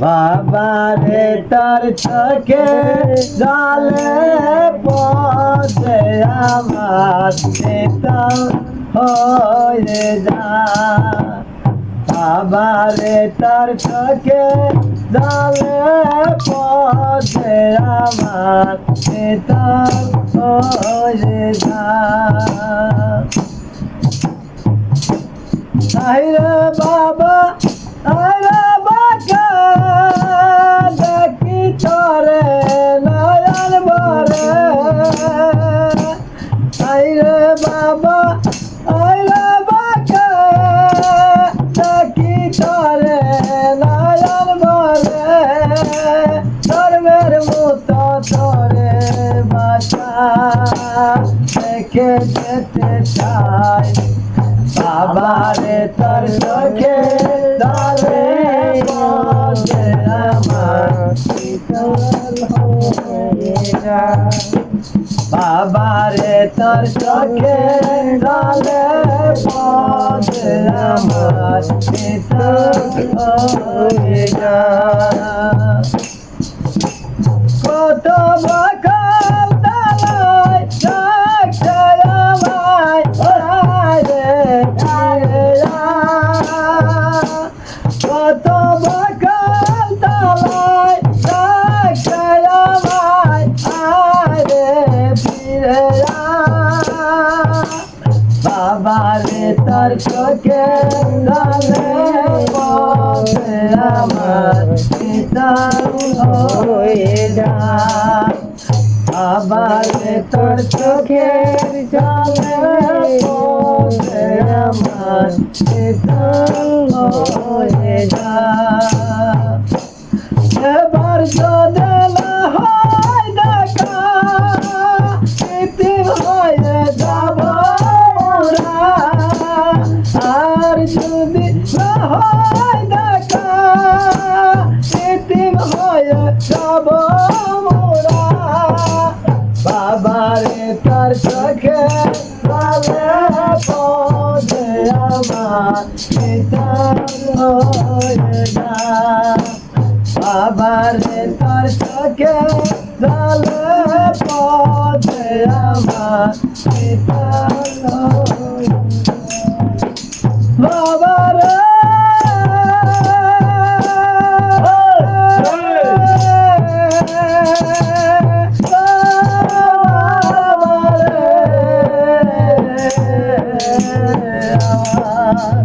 বাবারে তার চোখে জলে পথে আমার শীতল হয়ে যা। বাবারে তার চোখে জলে পথে আমার শীতল হয়ে যা। আইরে বাবা আইরে বাকা দেখি তোরে নয়ন বরে আইরে বাবা আইরে বাকা দেখি তোরে নয়ন বরে ধর্মের মতো তোরে বাসা দেখে যেতে চাই। বাবারে তোর চোখে দালে বসে আমার। বাবারে তোর চোখে দালে বসে আমার শীতল। কত বকাল বাবারে তার চোখে দালে বসে আমার পিতা হয়ে যা তোর চোখে দালে বসে আমার পিতা হয়ে যা এবার যদি তার সখে ভালে পদে আমার বাবারে তার সখে জালে পদে আমার love.